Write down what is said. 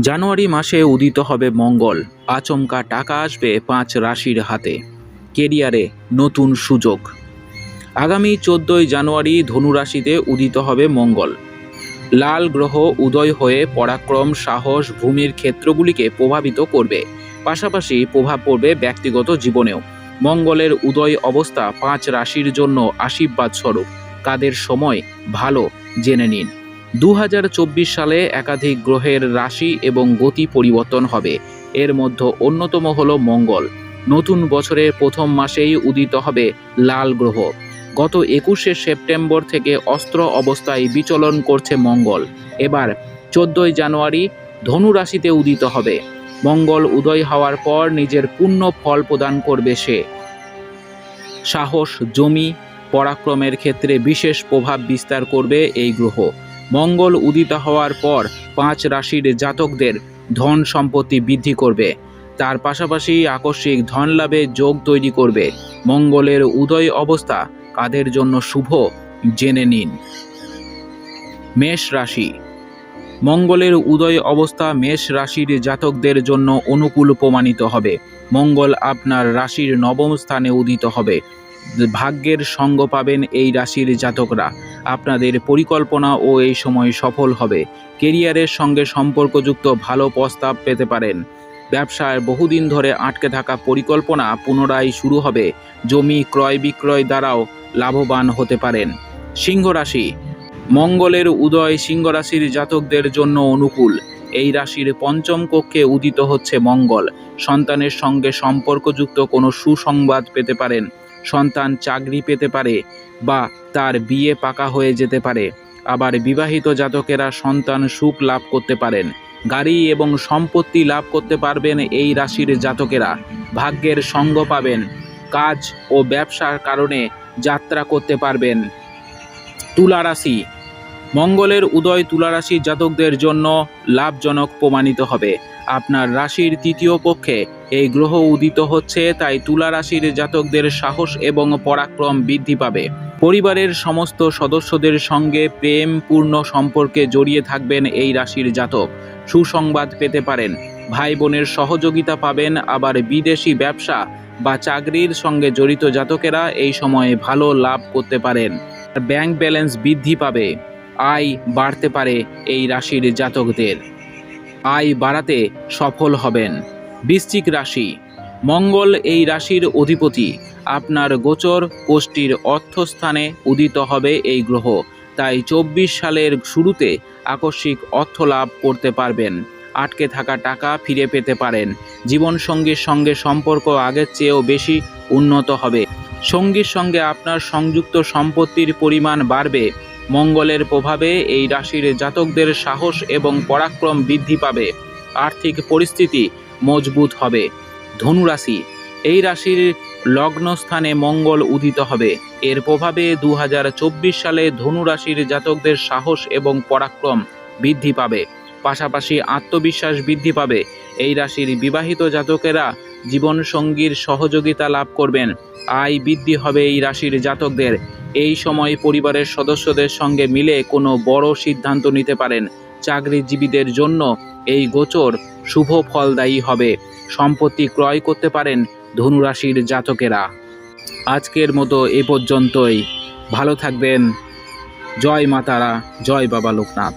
জানুয়ারি মাসে উদিত হবে মঙ্গল। আচমকা টাকা আসবে পাঁচ রাশির হাতে। কেরিয়ারে নতুন সুযোগ। আগামী চোদ্দই জানুয়ারি ধনুরাশিতে উদিত হবে মঙ্গল। লাল গ্রহ উদয় হয়ে পরাক্রম, সাহস, ভূমির ক্ষেত্রগুলিকে প্রভাবিত করবে। পাশাপাশি প্রভাব পড়বে ব্যক্তিগত জীবনেও। মঙ্গলের উদয় অবস্থা পাঁচ রাশির জন্য আশীর্বাদ স্বরূপ কাদের সময় ভালো, জেনে নিন। দু হাজার চব্বিশ সালে একাধিক গ্রহের রাশি এবং গতি পরিবর্তন হবে। এর মধ্যে অন্যতম হল মঙ্গল। নতুন বছরের প্রথম মাসেই উদিত হবে লাল গ্রহ। গত একুশে সেপ্টেম্বর থেকে অস্ত্র অবস্থায় বিচলন করছে মঙ্গল। এবার চোদ্দই জানুয়ারি ধনু রাশিতে উদিত হবে। মঙ্গল উদয় হওয়ার পর নিজের পূর্ণ ফল প্রদান করবে সে। সাহস, জমি, পরাক্রমের ক্ষেত্রে বিশেষ প্রভাব বিস্তার করবে এই গ্রহ। মঙ্গল উদিত হওয়ার পর পাঁচ রাশির জাতকদের ধন সম্পত্তি বৃদ্ধি করবে। তার পাশাপাশি আকস্মিক ধন লাভে যোগ তৈরি করবে। মঙ্গলের উদয় অবস্থা কাদের জন্য শুভ জেনে নিন। মেষ রাশি। মঙ্গলের উদয় অবস্থা মেষ রাশির জাতকদের জন্য অনুকূল প্রমাণিত হবে। মঙ্গল আপনার রাশির নবম স্থানে উদিত হবে। ভাগ্যের সঙ্গ পাবেন এই রাশির জাতকরা। আপনাদের পরিকল্পনা ও এই সময় সফল হবে। কেরিয়ারের সঙ্গে সম্পর্কযুক্ত ভালো প্রস্তাব পেতে পারেন। ব্যবসায় বহুদিন ধরে আটকে থাকা পরিকল্পনা পুনরায় শুরু হবে। জমি ক্রয় বিক্রয় দ্বারাও লাভবান হতে পারেন। সিংহ রাশি। মঙ্গলের উদয় সিংহ রাশির জাতকদের জন্য অনুকূল। এই রাশির পঞ্চম কক্ষে উদিত হচ্ছে মঙ্গল। সন্তানের সঙ্গে সম্পর্কযুক্ত কোনো সুসংবাদ পেতে পারেন। সন্তান চাকরি পেতে পারে বা তার বিয়ে পাকা হয়ে যেতে পারে। আবার বিবাহিত জাতকেরা সন্তান সুখ লাভ করতে পারেন। গাড়ি এবং সম্পত্তি লাভ করতে পারবেন এই রাশির জাতকেরা। ভাগ্যের সঙ্গ পাবেন। কাজ ও ব্যবসার কারণে যাত্রা করতে পারবেন। তুলা রাশি। মঙ্গলের উদয় তুলা রাশির জাতকদের জন্য লাভজনক প্রমাণিত হবে। আপনার রাশির তৃতীয় পক্ষে। এই গ্রহ উদিত হচ্ছে, তাই তুলা রাশির জাতকদের সাহস এবং পরাক্রম বৃদ্ধি পাবে। পরিবারের সমস্ত সদস্যদের সঙ্গে প্রেমপূর্ণ সম্পর্কে জড়িয়ে থাকবেন এই রাশির জাতক। সুসংবাদ পেতে পারেন। ভাই বোনের সহযোগিতা পাবেন, আবার বিদেশি ব্যবসা বা চাকরির সঙ্গে জড়িত জাতকেরা এই সময়ে ভালো লাভ করতে পারেন। ব্যাংক ব্যালেন্স বৃদ্ধি পাবে। আয় বাড়তে পারে এই রাশির জাতকদের। আয় বাড়াতে সফল হবেন। বৃশ্চিক রাশি, মঙ্গল এই রাশির অধিপতি। আপনার গোচর কোষ্ঠীর অর্থস্থানে উদিত হবে এই গ্রহ। তাই চব্বিশ সালের শুরুতে আকস্মিক অর্থ লাভ করতে পারবেন। আটকে থাকা টাকা ফিরে পেতে পারেন। জীবনসঙ্গীর সঙ্গে সম্পর্ক আগের চেয়েও বেশি উন্নত হবে। সঙ্গীর সঙ্গে আপনার সংযুক্ত সম্পত্তির পরিমাণ বাড়বে। মঙ্গলের প্রভাবে এই রাশির জাতকদের সাহস এবং পরাক্রম বৃদ্ধি পাবে। আর্থিক পরিস্থিতি মজবুত হবে। ধনুরাশি, এই রাশির লগ্নস্থানে মঙ্গল উদিত হবে। এর প্রভাবে দু হাজার চব্বিশ সালে ধনুরাশির জাতকদের সাহস এবং পরাক্রম বৃদ্ধি পাবে। পাশাপাশি আত্মবিশ্বাস বৃদ্ধি পাবে। এই রাশির বিবাহিত জাতকেরা জীবনসঙ্গীর সহযোগিতা লাভ করবেন। আয় বৃদ্ধি হবে এই রাশির জাতকদের। এই সময় পরিবারের সদস্যদের সঙ্গে মিলে কোনো বড় সিদ্ধান্ত নিতে পারেন। চাকরিজীবীদের জন্য এই গোচর শুভ ফলদায়ী হবে। সম্পত্তি ক্রয় করতে পারেন ধনুরাশির জাতকেরা। আজকের মতো এ পর্যন্তই। ভালো থাকবেন। জয় মাতারা, জয় বাবা লোকনাথ।